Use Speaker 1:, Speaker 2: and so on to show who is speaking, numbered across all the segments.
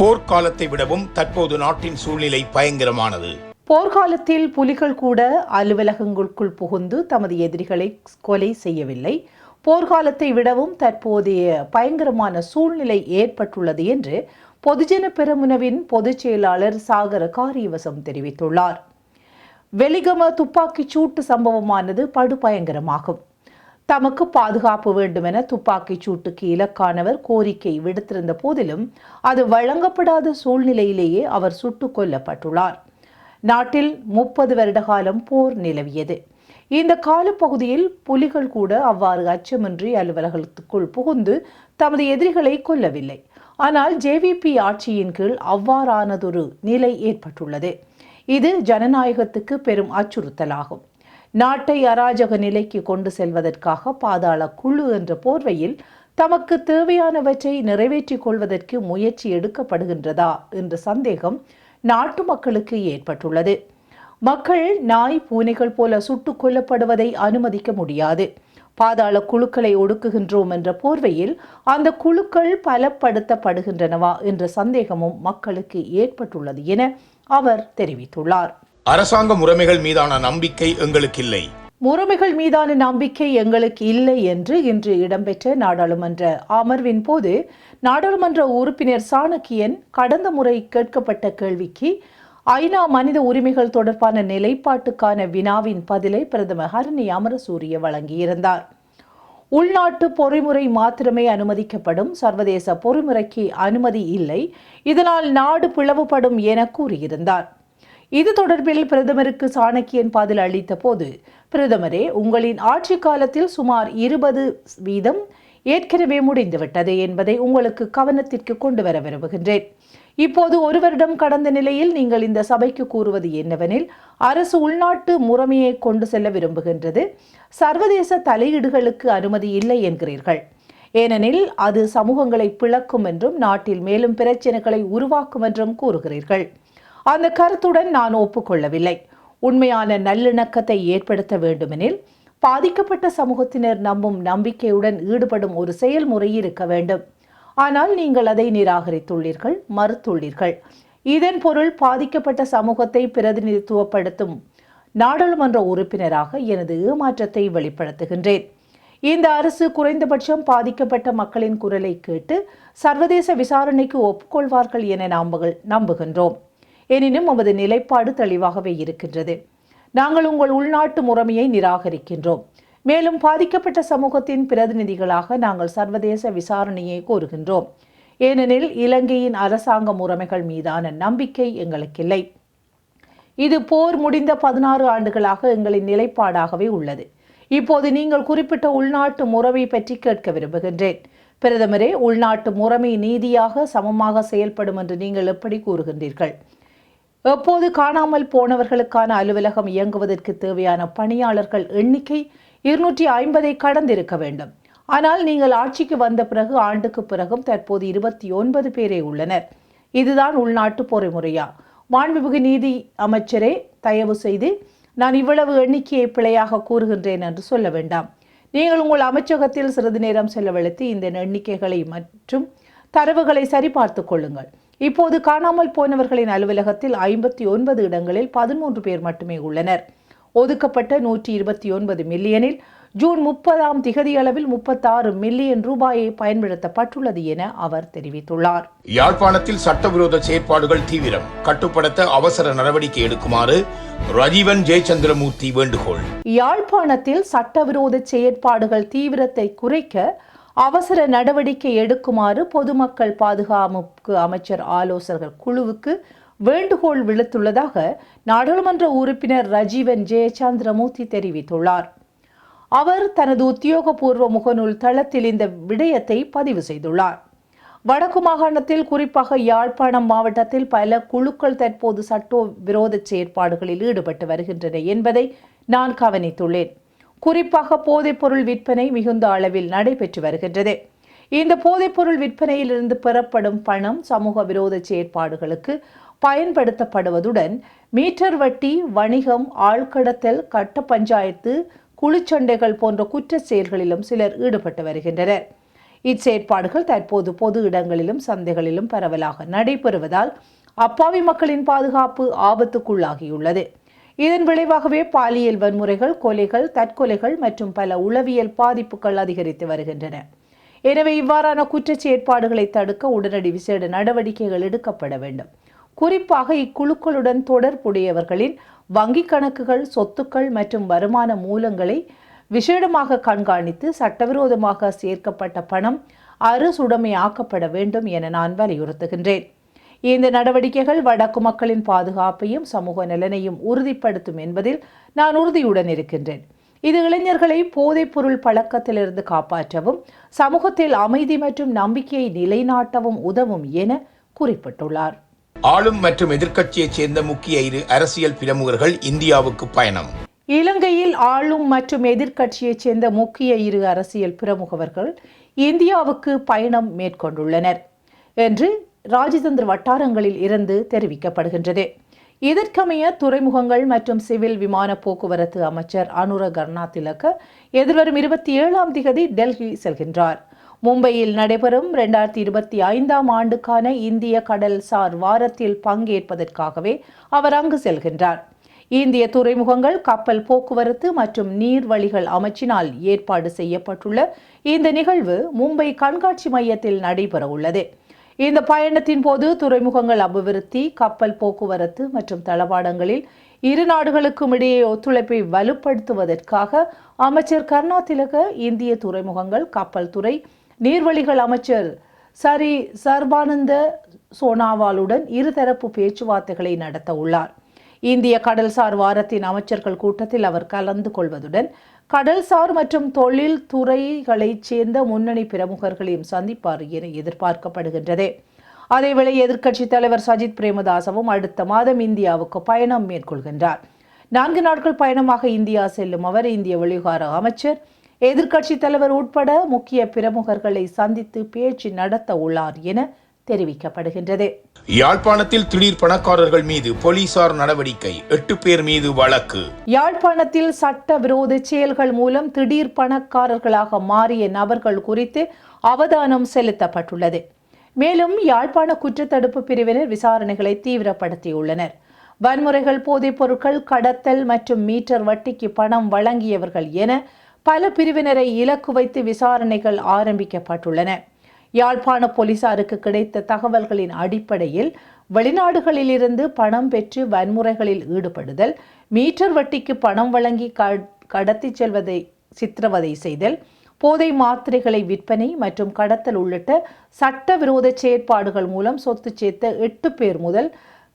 Speaker 1: போர்க்காலத்தை விடவும் தற்போது நாட்டின் சூழ்நிலை பயங்கரமானது.
Speaker 2: போர்க்காலத்தில் புலிகள் கூட அலுவலகங்களுக்குள் புகுந்து தமது எதிரிகளை கொலை செய்யவில்லை. போர்க்காலத்தை விடவும் தற்போதைய பயங்கரமான சூழ்நிலை ஏற்பட்டுள்ளது என்று பொதுஜன பெருமுனவின் பொதுச் செயலாளர் சாகர காரியவசம் தெரிவித்துள்ளார். வெலிகம துப்பாக்கிச் சூட்டு சம்பவமானது படுபயங்கரமாகும். தமக்கு பாதுகாப்பு வேண்டுமென துப்பாக்கிச் சூட்டுக்கு இலக்கானவர் கோரிக்கை விடுத்திருந்த போதிலும் அது வழங்கப்படாத சூழ்நிலையிலேயே அவர் சுட்டுக் கொல்லப்பட்டுள்ளார். நாட்டில் முப்பது வருட காலம் போர் நிலவியது. இந்த காலப்பகுதியில் புலிகள் கூட அவ்வாறு அச்சமின்றி அலுவலகத்துக்குள் புகுந்து தமது எதிரிகளை கொல்லவில்லை. ஆனால் ஜேவிபி ஆட்சியின் கீழ் அவ்வாறானதொரு நிலை ஏற்பட்டுள்ளது. இது ஜனநாயகத்துக்கு பெரும் அச்சுறுத்தலாகும். நாட்டை அராஜக நிலைக்கு கொண்டு செல்வதற்காக பாதாள குழு என்ற போர்வையில் தமக்கு தேவையானவற்றை நிறைவேற்றிக் கொள்வதற்கு முயற்சி எடுக்கப்படுகின்றதா என்ற சந்தேகம் நாட்டு மக்களுக்கு ஏற்பட்டுள்ளது. மக்கள் நாய் பூனைகள் போல சுட்டுக் கொல்லப்படுவதை அனுமதிக்க முடியாது. பாதாள குழுக்களை ஒடுக்குகின்றோம் என்ற போர்வையில் அந்த குழுக்கள் பலப்படுத்தப்படுகின்றனவா என்ற சந்தேகமும் மக்களுக்கு ஏற்பட்டுள்ளது என அவர் தெரிவித்துள்ளார்.
Speaker 1: அரசாங்க முறைமைகள் மீதான நம்பிக்கை எங்களுக்கு இல்லை
Speaker 2: முறைமைகள் மீதான நம்பிக்கை எங்களுக்கு இல்லை என்று இன்று இடம்பெற்ற நாடாளுமன்ற அமர்வின் போது நாடாளுமன்ற உறுப்பினர் சாணக்கியன் கடந்த முறை கேட்கப்பட்ட கேள்விக்கு ஐநா மனித உரிமைகள் தொடர்பான நிலைப்பாட்டுக்கான வினாவின் பதிலை பிரதமர் ஹரணி அமரசூரிய வழங்கியிருந்தார். உள்நாட்டு பொறிமுறை மாத்திரமே அனுமதிக்கப்படும் சர்வதேச பொறிமுறைக்கு அனுமதி இல்லை இதனால் நாடு பிளவுபடும் என கூறியிருந்தார். இது தொடர்பில் பிரதமருக்கு சாணக்கியன் பதில் அளித்த போது பிரதமரே உங்களின் ஆட்சி காலத்தில் சுமார் இருபது வீதம் ஏற்கனவே முடிந்துவிட்டது என்பதை உங்களுக்கு கவனத்திற்கு கொண்டு வர விரும்புகின்றேன். இப்போது ஒரு வருடம் கடந்த நிலையில் நீங்கள் இந்த சபைக்கு கூறுவது என்னவெனில் அரசு உள்நாட்டு முறைமையை கொண்டு செல்ல விரும்புகின்றது. சர்வதேச தலையீடுகளுக்கு அனுமதி இல்லை என்கிறீர்கள். ஏனெனில் அது சமூகங்களை பிளக்கும் என்றும் நாட்டில் மேலும் பிரச்சனைகளை உருவாக்கும் என்றும் கூறுகிறீர்கள். அந்த கருத்துடன் நான் ஒப்புக்கொள்ளவில்லை. உண்மையான நல்லிணக்கத்தை ஏற்படுத்த வேண்டுமெனில் பாதிக்கப்பட்ட சமூகத்தினர் நம்பும் நம்பிக்கையுடன் ஈடுபடும் ஒரு செயல்முறை இருக்க வேண்டும். ஆனால் நீங்கள் அதை நிராகரித்துள்ளீர்கள் மறுத்துள்ளீர்கள். இதன் பொருள் பாதிக்கப்பட்ட சமூகத்தை பிரதிநிதித்துவப்படுத்தும் நாடாளுமன்ற உறுப்பினராக எனது ஏமாற்றத்தை வெளிப்படுத்துகின்றேன். இந்த அரசு குறைந்தபட்சம் பாதிக்கப்பட்ட மக்களின் குரலை கேட்டு சர்வதேச விசாரணைக்கு ஒப்புக்கொள்வார்கள் என நாங்கள் நம்புகின்றோம். எனினும் நமது நிலைப்பாடு தெளிவாகவே இருக்கின்றது. நாங்கள் உங்கள் உள்நாட்டு முறைமையை நிராகரிக்கின்றோம். மேலும் பாதிக்கப்பட்ட சமூகத்தின் பிரதிநிதிகளாக நாங்கள் சர்வதேச விசாரணையை கோருகின்றோம். ஏனெனில் இலங்கையின் அரசாங்க முறைமைகள் மீதான நம்பிக்கை எங்களுக்கில்லை. இது போர் முடிந்த பதினாறு ஆண்டுகளாக எங்களின் நிலைப்பாடாகவே உள்ளது. இப்போது நீங்கள் குறிப்பிட்ட உள்நாட்டு முறைமை பற்றி கேட்க விரும்புகின்றேன். பிரதமரே உள்நாட்டு முறைமை நீதியாக சமமாக செயல்படும் என்று நீங்கள் எப்படி கூறுகின்றீர்கள்? எப்போது காணாமல் போனவர்களுக்கான அலுவலகம் இயங்குவதற்கு தேவையான பணியாளர்கள் எண்ணிக்கை இருநூற்றி ஐம்பதை கடந்திருக்க வேண்டும். ஆனால் நீங்கள் ஆட்சிக்கு வந்த பிறகு ஆண்டுக்கு பிறகும் தற்போது இருபத்தி ஒன்பது பேரே உள்ளனர். இதுதான் உள்நாட்டு பொறிமுறையா? மாண்புமிகு நீதி அமைச்சரே தயவு செய்து நான் இவ்வளவு எண்ணிக்கையை பிழையாக கூறுகின்றேன் என்று சொல்ல வேண்டாம். நீங்கள் உங்கள் அமைச்சகத்தில் சிறிது நேரம் செலவழித்து இந்த எண்ணிக்கைகளை மற்றும் தரவுகளை சரிபார்த்து கொள்ளுங்கள். இப்போது காணாமல் போனவர்களின் அலுவலகத்தில் ஐம்பத்தி ஒன்பது இடங்களில் பதிமூன்று பேர் மட்டுமே உள்ளனர். ஒதுக்கப்பட்ட நூற்றி இருபத்தி ஒன்பது மில்லியனில் ஜூன் முப்பதாம் திகதியளவில் முப்பத்தாறு மில்லியன் ரூபாயை பயன்படுத்தப்பட்டுள்ளது என அவர் தெரிவித்துள்ளார்.
Speaker 1: யாழ்ப்பாணத்தில் சட்டவிரோத செயற்பாடுகள் தீவிரம். கட்டுப்படுத்த அவசர நடவடிக்கை எடுக்குமாறு ரஜீவன் ஜெயச்சந்திரமூர்த்தி வேண்டுகோள்.
Speaker 2: யாழ்ப்பாணத்தில் சட்டவிரோத செயற்பாடுகள் தீவிரத்தை குறைக்க அவசர நடவடிக்கை எடுக்குமாறு பொதுமக்கள் பாதுகாப்பு அமைச்சர் ஆலோசகர் குழுவுக்கு வேண்டுகோள் விடுத்துள்ளதாக நாடாளுமன்ற உறுப்பினர் ரஜீவன் ஜெயச்சந்திரமூர்த்தி தெரிவித்துள்ளார். அவர் தனது உத்தியோகபூர்வ முகநூல் தளத்தில் இந்த விடயத்தை பதிவு செய்துள்ளார். வடக்கு மாகாணத்தில் குறிப்பாக யாழ்ப்பாணம் மாவட்டத்தில் பல குழுக்கள் தற்போது சட்ட விரோத செயற்பாடுகளில் ஈடுபட்டு வருகின்றன என்பதை நான் கவனித்துள்ளேன். குறிப்பாக போதைப்பொருள் விற்பனை மிகுந்த அளவில் நடைபெற்று வருகின்றது. இந்த போதைப்பொருள் விற்பனையிலிருந்து பெறப்படும் பணம் சமூக விரோத செயற்பாடுகளுக்கு பயன்படுத்தப்படுவதுடன் மீட்டர் வட்டி வணிகம் ஆழ்கடத்தல் கட்ட பஞ்சாயத்து குழுச்சண்டைகள் போன்ற குற்ற செயல்களிலும் சிலர் ஈடுபட்டு வருகின்றனர். இச்செயற்பாடுகள் தற்போது பொது இடங்களிலும் சந்தைகளிலும் பரவலாக நடைபெறுவதால் அப்பாவி மக்களின் பாதுகாப்பு ஆபத்துக்குள்ளாகியுள்ளது. இதன் விளைவாகவே பாலியல் வன்முறைகள் கொலைகள் தற்கொலைகள் மற்றும் பல உளவியல் பாதிப்புகள் அதிகரித்து வருகின்றன. எனவே இவ்வாறான குற்றச் செயற்பாடுகளை தடுக்க உடனடி விசேட நடவடிக்கைகள் எடுக்கப்பட வேண்டும். குறிப்பாக இக்குழுக்களுடன் தொடர்புடையவர்களின் வங்கிக் கணக்குகள் சொத்துக்கள் மற்றும் வருமான மூலங்களை விசேடமாக கண்காணித்து சட்டவிரோதமாக சேர்க்கப்பட்ட பணம் அறுசுடமையாக்கப்பட வேண்டும் என நான் வலியுறுத்துகின்றேன். இந்த நடவடிக்கைகள் வடக்கு மக்களின் பாதுகாப்பையும் சமூக நலனையும் உறுதிப்படுத்தும் என்பதில் நான் உறுதியுடன் இருக்கின்றேன். இது இளைஞர்களை போதைப்பொருள் பழக்கத்திலிருந்து காப்பாற்றவும் சமூகத்தில் அமைதி மற்றும் நம்பிக்கையை நிலைநாட்டவும் உதவும் என குறிப்பிட்டுள்ளார்.
Speaker 1: ஆளும் மற்றும் எதிர்க்கட்சியைச் சேர்ந்த முக்கிய இரு அரசியல் பிரமுகர்கள் இந்தியாவுக்கு பயணம்.
Speaker 2: இலங்கையில் ஆளும் மற்றும் எதிர்க்கட்சியைச் சேர்ந்த முக்கிய இரு அரசியல் பிரமுகர்கள் இந்தியாவுக்கு பயணம் மேற்கொண்டுள்ளனர் என்று ராஜதந்திர வட்டாரங்களில் இருந்து தெரிவிக்கப்படுகின்றது. இதற்கமைய துறைமுகங்கள் மற்றும் சிவில் விமான போக்குவரத்து அமைச்சர் அனுர கர்ணாதிலக எதிர்வரும் இருபத்தி ஏழாம் திகதி டெல்லி செல்கின்றார். மும்பையில் நடைபெறும் இரண்டாயிரத்தி இருபத்தி ஐந்தாம் ஆண்டுக்கான இந்திய கடல்சார் வாரத்தில் பங்கேற்பதற்காகவே அவர் அங்கு செல்கின்றார். இந்திய துறைமுகங்கள் கப்பல் போக்குவரத்து மற்றும் நீர்வழிகள் அமைச்சினால் ஏற்பாடு செய்யப்பட்டுள்ள இந்த நிகழ்வு மும்பை கண்காட்சி மையத்தில் நடைபெற உள்ளது இந்த பயணத்தின் போது துறைமுகங்கள் அபிவிருத்தி கப்பல் போக்குவரத்து மற்றும் தளவாடங்களில் இரு நாடுகளுக்கும் இடையே ஒத்துழைப்பை வலுப்படுத்துவதற்காக அமைச்சர் கருணாதிலக இந்திய துறைமுகங்கள் கப்பல் துறை நீர்வழிகள் அமைச்சர் சரி சர்பானந்த சோனாவாலுடன் இருதரப்பு பேச்சுவார்த்தைகளை நடத்த உள்ளார். இந்திய கடல்சார் வாரத்தின் அமைச்சர்கள் கூட்டத்தில் அவர் கலந்து கொள்வதுடன் கடல்சார் மற்றும் தொழில் துறைகளைச் சேர்ந்த முன்னணி பிரமுகர்களையும் சந்திப்பார் என எதிர்பார்க்கப்படுகின்றது. அதேவேளை எதிர்க்கட்சித் தலைவர் சஜித் பிரேமதாசவும் அடுத்த மாதம் இந்தியாவுக்கு பயணம் மேற்கொள்கின்றார். நான்கு நாட்கள் பயணமாக இந்தியா செல்லும் அவர் இந்திய வெளிவிவகார அமைச்சர். எதிர்க்கட்சித் தலைவர் உட்பட முக்கிய பிரமுகர்களை சந்தித்து பேச்சு நடத்த உள்ளார் என தெரிவிக்கப்படுகின்றது.
Speaker 1: யாழ்ப்பாணத்தில் திடீர் பணக்காரர்கள் மீது போலீசார் நடவடிக்கை. எட்டு பேர் மீது வழக்கு.
Speaker 2: யாழ்ப்பாணத்தில் சட்டவிரோத செயல்கள் மூலம் திடீர் பணக்காரர்களாக மாறிய நபர்கள் குறித்து அவதானம் செலுத்தப்பட்டுள்ளது. மேலும் யாழ்ப்பாண குற்றத்தடுப்பு பிரிவினர் விசாரணைகளை தீவிரப்படுத்தியுள்ளனர். வன்முறைகள் போதைப் பொருட்கள் கடத்தல் மற்றும் மீட்டர் வட்டிக்கு பணம் வழங்கியவர்கள் என பல பிரிவினரை இலக்கு வைத்து விசாரணைகள் ஆரம்பிக்கப்பட்டுள்ளன. யாழ்ப்பாண போலீசாருக்கு கிடைத்த தகவல்களின் அடிப்படையில் வெளிநாடுகளிலிருந்து பணம் பெற்று வன்முறைகளில் ஈடுபடுதல் மீட்டர் வட்டிக்கு பணம் வழங்கி கடத்தி செல்வதை சித்திரவதை செய்தல் போதை மாத்திரைகளை விற்பனை மற்றும் கடத்தல் உள்ளிட்ட சட்டவிரோத செயற்பாடுகள் மூலம் சொத்து சேர்த்த எட்டு பேர் முதல்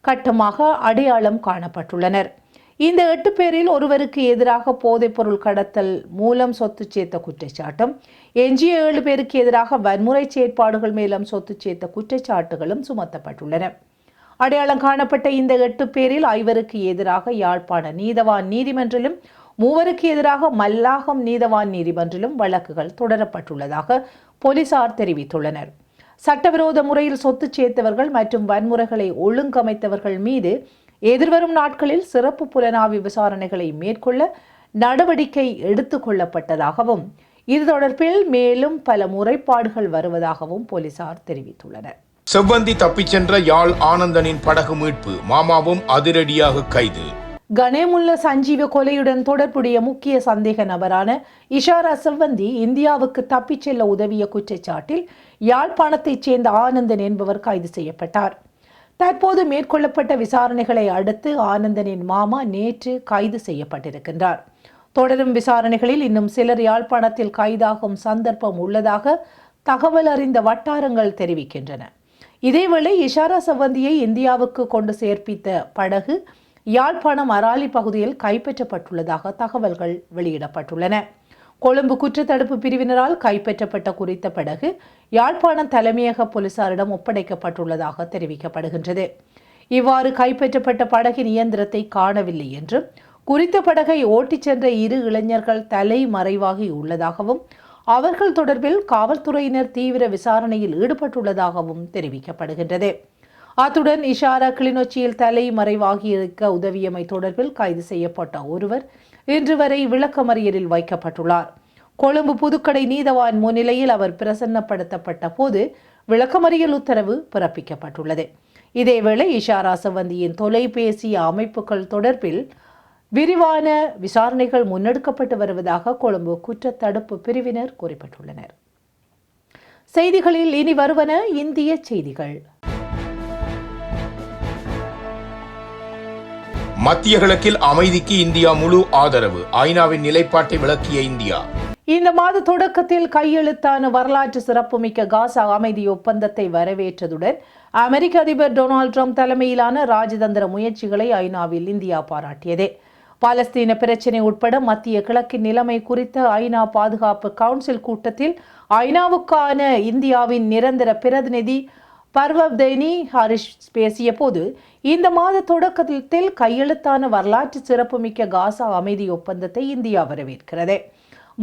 Speaker 2: கட்டமாக அடையாளம் காணப்பட்டுள்ளனர். இந்த எட்டு பேரில் ஒருவருக்கு எதிராக போதைப்பொருள் கடத்தல் மூலம் சொத்து சேர்த்த குற்றச்சாட்டும் எஞ்சிய ஏழு பேருக்கு எதிராக வன்முறை செயற்பாடுகள் மேலும் சொத்து சேர்த்த குற்றச்சாட்டுகளும் சுமத்தப்பட்டுள்ளன. அடையாளம் காணப்பட்ட இந்த எட்டு பேரில் ஐவருக்கு எதிராக யாழ்ப்பாண நீதவான் நீதிமன்றிலும் மூவருக்கு எதிராக மல்லாகம் நீதவான் நீதிமன்றிலும் வழக்குகள் தொடரப்பட்டுள்ளதாக போலீசார் தெரிவித்துள்ளனர். சட்டவிரோத முறையில் சொத்து சேர்த்தவர்கள் மற்றும் வன்முறைகளை ஒழுங்கமைத்தவர்கள் மீது எதிர்வரும் நாட்களில் சிறப்பு புலனாய்வு விசாரணைகளை மேற்கொள்ள நடவடிக்கை எடுத்துக் கொள்ளப்பட்டதாகவும் இது தொடர்பில் மேலும் பல முறைப்பாடுகள் வருவதாகவும் போலீசார் தெரிவித்துள்ளனர்.
Speaker 1: செவ்வந்தி தப்பிச் சென்ற யாழ் ஆனந்தனின் படகு மீட்பு மாமாவும் அதிரடியாக கைது.
Speaker 2: கனேமுல்ல சஞ்சீவ கொலையுடன் தொடர்புடைய முக்கிய சந்தேக நபரான இஷாரா செவ்வந்தி இந்தியாவுக்கு தப்பிச் செல்ல உதவிய குற்றச்சாட்டில் யாழ்ப்பாணத்தைச் சேர்ந்த ஆனந்தன் என்பவர் கைது செய்யப்பட்டார். தற்போது மேற்கொள்ளப்பட்ட விசாரணைகளை அடுத்து ஆனந்தனின் மாமா நேற்று கைது செய்யப்பட்டிருக்கின்றார். தொடரும் விசாரணைகளில் இன்னும் சிலர் யாழ்ப்பாணத்தில் கைதாகும் சந்தர்ப்பம் உள்ளதாக தகவல் அறிந்த வட்டாரங்கள் தெரிவிக்கின்றன. இதேவேளை இஷாரா சவந்தியை இந்தியாவுக்கு கொண்டு சேர்ப்பித்த படகு யாழ்ப்பாணம் அராலி பகுதியில் கைப்பற்றப்பட்டுள்ளதாக தகவல்கள் வெளியிடப்பட்டுள்ளன. கொழும்பு குற்றத்தடுப்பு பிரிவினரால் கைப்பற்றப்பட்ட குறித்த படகு யாழ்ப்பாணம் தலைமையக போலீசாரிடம் ஒப்படைக்கப்பட்டுள்ளதாக தெரிவிக்கப்படுகின்றது. இவ்வாறு கைப்பற்றப்பட்ட படகின் இயந்திரத்தை காணவில்லை என்றும் குறித்த படகை ஓட்டிச் சென்ற இரு இளைஞர்கள் தலைமறைவாகி உள்ளதாகவும் அவர்கள் தொடர்பில் காவல்துறையினர் தீவிர விசாரணையில் ஈடுபட்டுள்ளதாகவும் தெரிவிக்கப்படுகின்றது. அத்துடன் இஷாரா கிளிநொச்சியில் தலைமறைவாகியிருக்க உதவியமை தொடர்பில் கைது செய்யப்பட்ட ஒருவர் இன்று வரை விளக்கமறியலில் வைக்கப்பட்டுள்ளார். கொழும்பு புதுக்கடை நீதவான் முன்னிலையில் அவர் பிரசன்னப்படுத்தப்பட்ட போது விளக்கமறியல் உத்தரவு பிறப்பிக்கப்பட்டுள்ளது. இதேவேளை இஷாரா சவந்தியின் தொலைபேசி அமைப்புகள் தொடர்பில் விரிவான விசாரணைகள் முன்னெடுக்கப்பட்டு வருவதாக கொழும்பு குற்றத்தடுப்பு பிரிவினர் குறிப்பிட்டுள்ளனர். செய்திகளில் இனி வருவன இந்திய செய்திகள்.
Speaker 1: மத்திய கிழக்கில் அமைதிக்கு இந்தியா முழு ஆதரவு. ஐநாவின் நிலைப்பாட்டை விளக்கிய இந்தியா.
Speaker 2: இந்த மாத தொடக்கத்தில் கையெழுத்தான வரலாற்று சிறப்புமிக்க காசா அமைதி ஒப்பந்தத்தை வரவேற்றதுடன் அமெரிக்க அதிபர் டொனால்ட் ட்ரம்ப் தலைமையிலான ராஜதந்திர முயற்சிகளை ஐநாவில் இந்தியா பாராட்டியது. பாலஸ்தீன பிரச்சினை உட்பட மத்திய கிழக்கின் நிலைமை குறித்த ஐநா பாதுகாப்பு கவுன்சில் கூட்டத்தில் ஐநாவுக்கான இந்தியாவின் நிரந்தர பிரதிநிதி பர்வப்தேனி ஹரிஷ் பேசிய போது இந்த மாத தொடக்கத்தில் கையெழுத்தான வரலாற்று சிறப்புமிக்க காசா அமைதி ஒப்பந்தத்தை இந்தியா வரவேற்கிறது.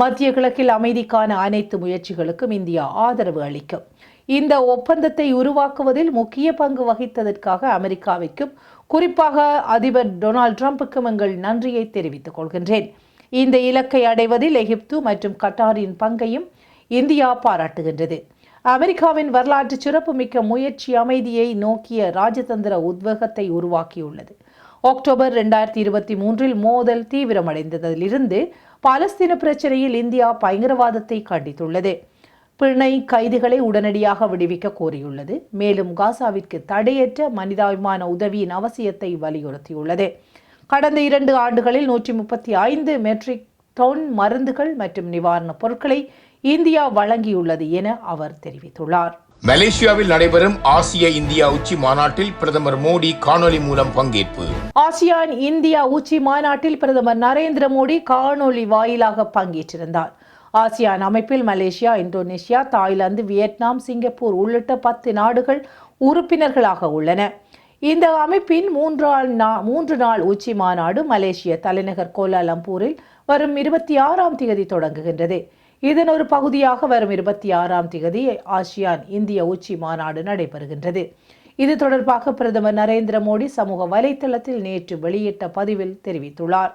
Speaker 2: மத்திய கிழக்கில் அமைதிக்கான அனைத்து முயற்சிகளுக்கும் இந்தியா ஆதரவு அளிக்கும். இந்த ஒப்பந்தத்தை உருவாக்குவதில் முக்கிய பங்கு வகித்ததற்காக அமெரிக்காவிற்கும் குறிப்பாக அதிபர் டொனால்ட் ட்ரம்ப்புக்கும் எங்கள் நன்றியை தெரிவித்துக் கொள்கின்றேன். இந்த இலக்கை அடைவதில் எகிப்து மற்றும் கட்டாரின் பங்கையும் இந்தியா பாராட்டுகின்றது. அமெரிக்காவின் வரலாற்று சிறப்புமிக்க முயற்சி அமைதியை நோக்கிய ராஜதந்திர உத்வேகத்தை உருவாக்கியுள்ளது. அக்டோபர் ரெண்டாயிரத்தி இருபத்தி மூன்றில் மோதல் தீவிரமடைந்ததிலிருந்து பாலஸ்தீன பிரச்சனையில் இந்தியா பயங்கரவாதத்தை கண்டித்துள்ளது. பிணை கைதிகளை உடனடியாக விடுவிக்க கோரியுள்ளது. மேலும் காசாவிற்கு தடையற்ற மனிதாபிமான உதவியின் அவசியத்தை வலியுறுத்தியுள்ளது. கடந்த இரண்டு ஆண்டுகளில் நூற்றி முப்பத்தி ஐந்து மெட்ரிக் டன் மருந்துகள் மற்றும் நிவாரணப் பொருட்களை இந்தியா வழங்கியுள்ளது என அவர் தெரிவித்துள்ளார்.
Speaker 1: மலேசியாவில் நடைபெறும் ஆசிய இந்தியா உச்சி மாநாட்டில் பிரதமர் மோடி காணொலி மூலம் பங்கேற்பு.
Speaker 2: ஆசியான் இந்தியா உச்சி மாநாட்டில் பிரதமர் நரேந்திர மோடி காணொளி வாயிலாக பங்கேற்றிருந்தார். ஆசியான் அமைப்பில் Malaysia Indonesia Thailand Vietnam Singapore உள்ளிட்ட பத்து நாடுகள் உறுப்பினர்களாக உள்ளன. இந்த அமைப்பின் மூன்றாள் நா மூன்று நாள் உச்சி மாநாடு மலேசிய தலைநகர் கோலாலம்பூரில் வரும் இருபத்தி ஆறாம் தேதி தொடங்குகின்றது. இதன் ஒரு பகுதியாக வரும் இருபத்தி ஆறாம் தேதி ஆசியான் இந்திய உச்சி மாநாடு நடைபெறுகின்றது. இது தொடர்பாக பிரதமர் நரேந்திர மோடி சமூக வலைத்தளத்தில் நேற்று வெளியிட்ட பதிவில் தெரிவித்துள்ளார்.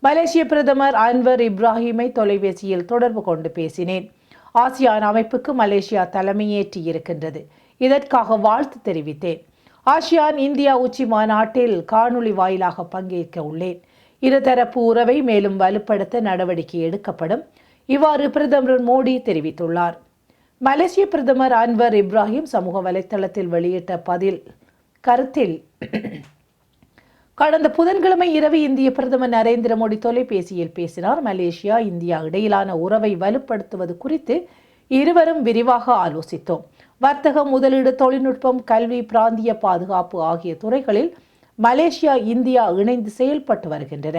Speaker 2: மலேசிய பிரதமர் அன்வர் இப்ராஹிமை தொலைபேசியில் தொடர்பு கொண்டு பேசினேன். ஆசியான் அமைப்புக்கு மலேசியா தலைமையேற்றி இருக்கின்றது. இதற்காக வாழ்த்து தெரிவித்தேன். ஆசியான் இந்தியா உச்சி மாநாட்டில் காணொளி வாயிலாக பங்கேற்க உள்ளேன். இருதரப்பு உறவை மேலும் வலுப்படுத்த நடவடிக்கை எடுக்கப்படும். இவ்வாறு பிரதமர் மோடி தெரிவித்துள்ளார். மலேசிய பிரதமர் அன்வர் இப்ராஹிம் சமூக வலைத்தளத்தில் வெளியிட்ட பதில் கருத்தில் கடந்த புதன்கிழமை இரவு இந்திய பிரதமர் நரேந்திர மோடி தொலைபேசியில் பேசினார். மலேசியா இந்தியா இடையிலான உறவை வலுப்படுத்துவது குறித்து இருவரும் விரிவாக ஆலோசித்தோம். வர்த்தகம் முதலீடு தொழில்நுட்பம் கல்வி பிராந்திய பாதுகாப்பு ஆகிய துறைகளில் மலேசியா இந்தியா இணைந்து செயல்பட்டு வருகின்றன.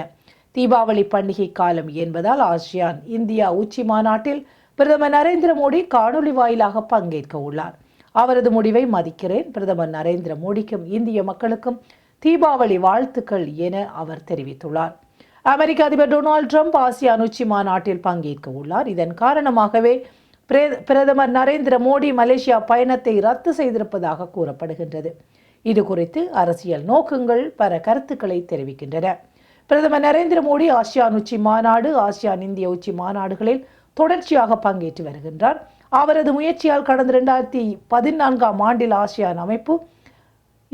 Speaker 2: தீபாவளி பண்டிகை காலம் என்பதால் ஆசியான் இந்தியா உச்சி மாநாட்டில் பிரதமர் நரேந்திர மோடி காணொலி வாயிலாக பங்கேற்க உள்ளார். அவரது முடிவை மதிக்கிறேன். பிரதமர் நரேந்திர மோடிக்கும் இந்திய மக்களுக்கும் தீபாவளி வாழ்த்துக்கள் என அவர் தெரிவித்துள்ளார். அமெரிக்க அதிபர் டொனால்ட் ட்ரம்ப் ஆசியான் உச்சி மாநாட்டில் பங்கேற்க உள்ளார். இதன் காரணமாகவே பிரதமர் நரேந்திர மோடி மலேசியா பயணத்தை ரத்து செய்திருப்பதாக கூறப்படுகின்றது. இது குறித்து அரசியல் நோக்கங்கள் பல கருத்துக்களை தெரிவிக்கின்றன. பிரதமர் நரேந்திர மோடி ஆசியான் உச்சி மாநாடு ஆசியான் இந்திய உச்சி மாநாடுகளில் தொடர்ச்சியாக பங்கேற்று வருகின்றார். அவரது முயற்சியால் கடந்த ரெண்டாயிரத்தி பதினான்காம் ஆண்டில் ஆசியான் அமைப்பு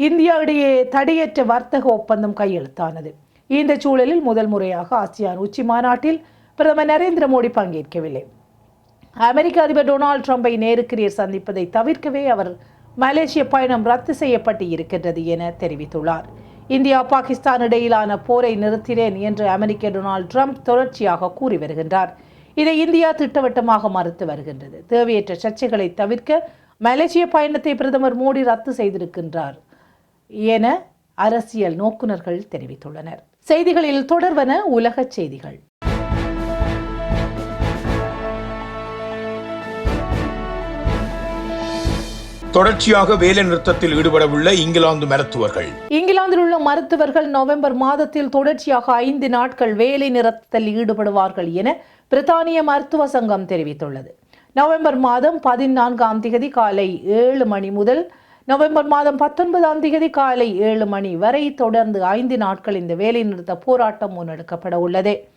Speaker 2: இந்தியா இடையே தடையற்ற வர்த்தக ஒப்பந்தம் கையெழுத்தானது. இந்த சூழலில் முதல் முறையாக ஆசியான் உச்சி மாநாட்டில் பிரதமர் நரேந்திர மோடி பங்கேற்கவில்லை. அமெரிக்க அதிபர் டொனால்ட் ட்ரம்பை நேருக்கிரியர் சந்திப்பதை தவிர்க்கவே அவர் மலேசிய பயணம் ரத்து செய்யப்பட்டு இருக்கின்றது என தெரிவித்துள்ளார். இந்தியா பாகிஸ்தான் இடையிலான போரை நிறுத்தினேன் என்று அமெரிக்க டொனால்ட் ட்ரம்ப் தொடர்ச்சியாக கூறி வருகின்றார். இதை இந்தியா திட்டவட்டமாக மறுத்து வருகின்றது. தேவையற்ற சர்ச்சைகளை தவிர்க்க மலேசிய பயணத்தை பிரதமர் மோடி ரத்து செய்திருக்கின்றார் என அரசியல் நோக்குநர்கள் தெரிவித்துள்ளனர். செய்திகளில் தொடர்வன உலக செய்திகள்.
Speaker 1: தொடர்ச்சியாக வேலை நிறுத்தத்தில் ஈடுபடவுள்ள இங்கிலாந்து மருத்துவர்கள்.
Speaker 2: இங்கிலாந்தில் உள்ள மருத்துவர்கள் நவம்பர் மாதத்தில் தொடர்ச்சியாக ஐந்து நாட்கள் வேலை நிறுத்தத்தில் ஈடுபடுவார்கள் என பிரித்தானிய மருத்துவ சங்கம் தெரிவித்துள்ளது. நவம்பர் மாதம் பதினான்காம் திகதி காலை ஏழு மணி முதல் நவம்பர் மாதம் பத்தொன்பதாம் தேதி காலை ஏழு மணி வரை தொடர்ந்து ஐந்து நாட்கள் இந்த வேலைநிறுத்த போராட்டம் முன்னெடுக்கப்பட உள்ளது.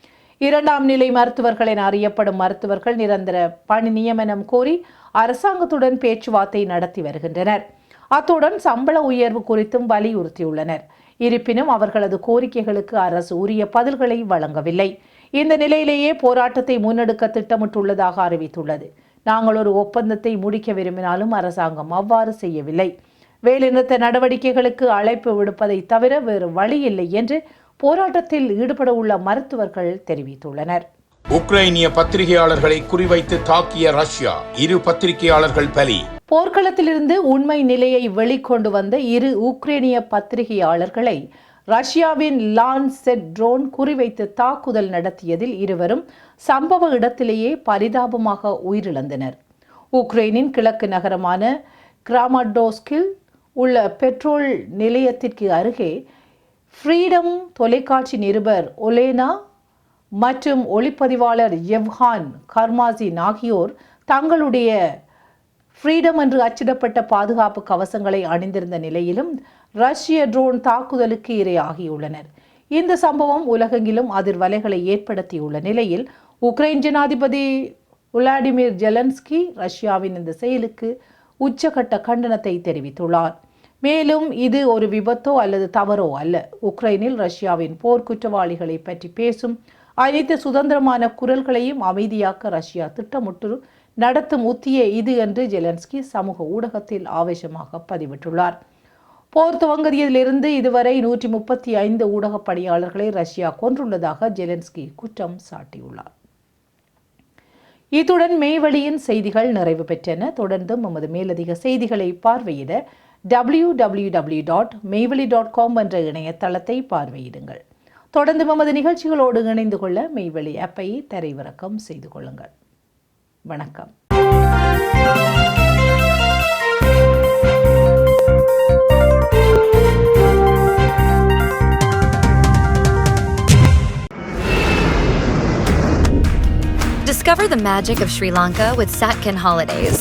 Speaker 2: இரண்டாம் நிலை மருத்துவர்கள் என அறியப்படும் மருத்துவர்கள் நிரந்தர பணி நியமனம் கோரி அரசாங்கத்துடன் பேச்சுவார்த்தை நடத்தி வருகின்றனர். அத்துடன் சம்பள உயர்வு குறித்தும் வலியுறுத்தியுள்ளனர். இருப்பினும் அவர்களது கோரிக்கைகளுக்கு அரசு உரிய பதில்களை வழங்கவில்லை. இந்த நிலையிலேயே போராட்டத்தை முன்னெடுக்க திட்டமிட்டுள்ளதாக அறிவித்துள்ளது. நாங்கள் ஒரு ஒப்பந்தத்தை முடிக்க விரும்பினாலும் அரசாங்கம் அவ்வாறு செய்யவில்லை. வேலைநிறுத்த நடவடிக்கைகளுக்கு அழைப்பு விடுப்பதை தவிர வேறு வழி இல்லை என்று போராட்டத்தில் ஈடுபட உள்ள மருத்துவர்கள் தெரிவித்துள்ளனர்.
Speaker 1: உக்ரைனிய பத்திரிகையாளர்களை குறிவைத்து தாக்கிய ரஷ்யா. இரு பத்திரிகையாளர்கள் பலி.
Speaker 2: போர்க்களத்திலிருந்து உண்மை நிலையை வெளிக்கொண்டு வந்த இரு உக்ரேனிய பத்திரிகையாளர்களை ரஷ்யாவின் லான்செட் ட்ரோன் குறிவைத்து தாக்குதல் நடத்தியதில் இருவரும் சம்பவ இடத்திலேயே பரிதாபமாக உயிரிழந்தனர். உக்ரைனின் கிழக்கு நகரமான கிராமடோஸ்கில் உள்ள பெட்ரோல் நிலையத்திற்கு அருகே ஃப்ரீடம் தொலைக்காட்சி நிருபர் ஒலேனா மற்றும் ஒளிப்பதிவாளர் எவ்ஹான் கர்மாசின் ஆகியோர் தங்களுடைய ஃப்ரீடம் என்று அச்சிடப்பட்ட பாதுகாப்பு கவசங்களை அணிந்திருந்த நிலையிலும் ரஷ்ய ட்ரோன் தாக்குதலுக்கு இரையாகியுள்ளனர். இந்த சம்பவம் உலகெங்கிலும் அதிர்வலைகளை ஏற்படுத்தியுள்ள நிலையில் உக்ரைன் ஜனாதிபதி உலாடிமிர் ஜெலன்ஸ்கி ரஷ்யாவின் இந்த செயலுக்கு உச்சகட்ட கண்டனத்தை தெரிவித்துள்ளார். மேலும் இது ஒரு விபத்தோ அல்லது தவறோ அல்ல. உக்ரைனில் ரஷ்யாவின் போர் குற்றவாளிகளை பற்றி பேசும் அனைத்து சுதந்திரமான குரல்களையும் அமைதியாக்க ரஷ்யா திட்டமிட்டு நடத்தும் உத்தியே இது என்று ஜெலன்ஸ்கி சமூக ஊடகத்தில் ஆவேசமாக பதிவிட்டுள்ளார். போர் துவங்கியதிலிருந்து இதுவரை நூற்றி முப்பத்தி ஐந்து ஊடக பணியாளர்களை ரஷ்யா கொன்றுள்ளதாக ஜெலன்ஸ்கி குற்றம் சாட்டியுள்ளார். இத்துடன் மேவழியின் செய்திகள் நிறைவு பெற்றன. தொடர்ந்தும் நமது மேலதிக செய்திகளை பார்வையிட W W W dot Meiveli dot com என்ற இணையதளத்தை பார்வையிடுங்கள். தொடர்ந்து நமது நிகழ்ச்சிகளோடு இணைந்து கொள்ள மெய்வெளி ஆப்பை தரைவிறக்கம் செய்து கொள்ளுங்கள். வணக்கம்.
Speaker 3: Discover the magic of Sri Lanka with Satkin Holidays.